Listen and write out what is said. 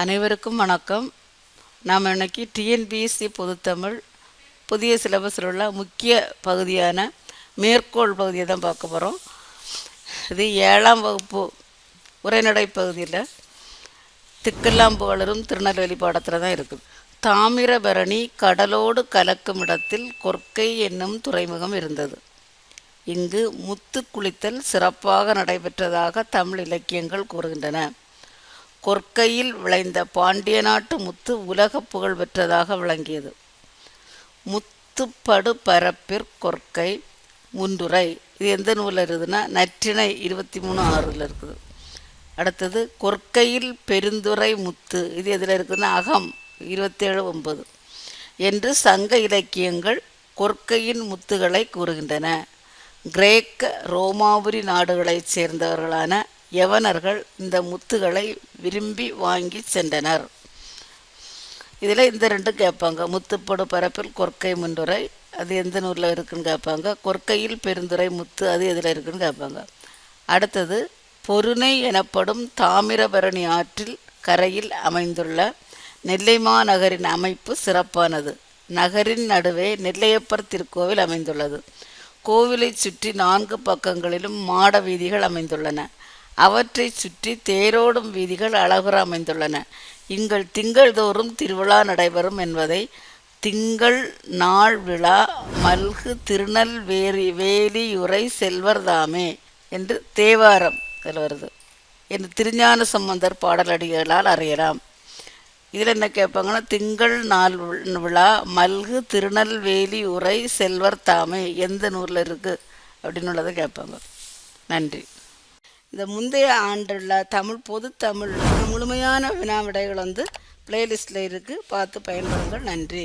அனைவருக்கும் வணக்கம். நாம் இன்னைக்கு டிஎன்பிஎஸ்சி பொதுத்தமிழ் புதிய சிலபஸில் உள்ள முக்கிய பகுதியான மேற்கோள் பகுதியை தான் பார்க்க போகிறோம் இது ஏழாம் வகுப்பு உரைநடை பகுதியில் திக்கெல்லாம் புகழரும் திருநெல்வேலி பாடத்தில் தான் இருக்குது தாமிரபரணி கடலோடு கலக்கும் இடத்தில் கொர்க்கை என்னும் துறைமுகம் இருந்தது. இங்கு முத்து குளித்தல் சிறப்பாக நடைபெற்றதாக தமிழ் இலக்கியங்கள் கூறுகின்றன. கொற்கையில் விளைந்த பாண்டிய நாட்டு முத்து உலக புகழ் பெற்றதாக விளங்கியது. முத்துப்படு பரப்பிற் கொற்கை முன்றுரை. இது எந்த நூலில் இருக்குதுன்னா நற்றிணை இருபத்தி மூணு ஆறில் இருக்குது. அடுத்தது கொற்கையில் பெருந்துறை முத்து. இது எதில் இருக்குதுன்னா அகம் இருபத்தேழு ஒன்பது. என்று சங்க இலக்கியங்கள் கொற்கையின் முத்துகளை கூறுகின்றன. கிரேக்க ரோமாபுரி நாடுகளைச் சேர்ந்தவர்களான யவனர்கள் இந்த முத்துகளை விரும்பி வாங்கி சென்றனர். இதில் இந்த ரெண்டும் கேட்பாங்க. முத்துப்படு பரப்பில் கொற்கை முன்னுரை அது எந்த நூலில் இருக்குன்னு கேட்பாங்க. கொற்கையில் பெருந்துரை முத்து அது எதில் இருக்குன்னு கேட்பாங்க. அடுத்தது பொருணை எனப்படும் தாமிரபரணி ஆற்றில் கரையில் அமைந்துள்ள நெல்லைமா நகரின் அமைப்பு சிறப்பானது. நகரின் நடுவே நெல்லையப்பர் திருக்கோவில் அமைந்துள்ளது. கோவிலை சுற்றி நான்கு பக்கங்களிலும் மாட வீதிகள் அமைந்துள்ளன. அவற்றை சுற்றி தேரோடும் வீதிகள் அழகுற அமைந்துள்ளன. இங்கள் திங்கள்தோறும் திருவிழா நடைபெறும் என்பதை திங்கள் நாள் விழா மல்கு திருநெல்வேலி வேலியுரை செல்வர்தாமே என்று தேவாரம் இதில் வருது. என்று திருஞான சம்பந்தர் பாடலடிகளால் அறியலாம். இதில் என்ன கேட்பாங்கன்னா திங்கள் நாள் விழா மல்கு திருநெல்வேலி உரை செல்வர் தாமே எந்த நூலில் இருக்குது அப்படின்னு உள்ளதை கேட்பாங்க. நன்றி. இந்த முந்தைய ஆண்டுள்ள தமிழ் பொது தமிழ் முழுமையான வினா விடைகள் வந்து பிளேலிஸ்டில் இருக்குது பார்த்து பயன்படுங்கள். நன்றி.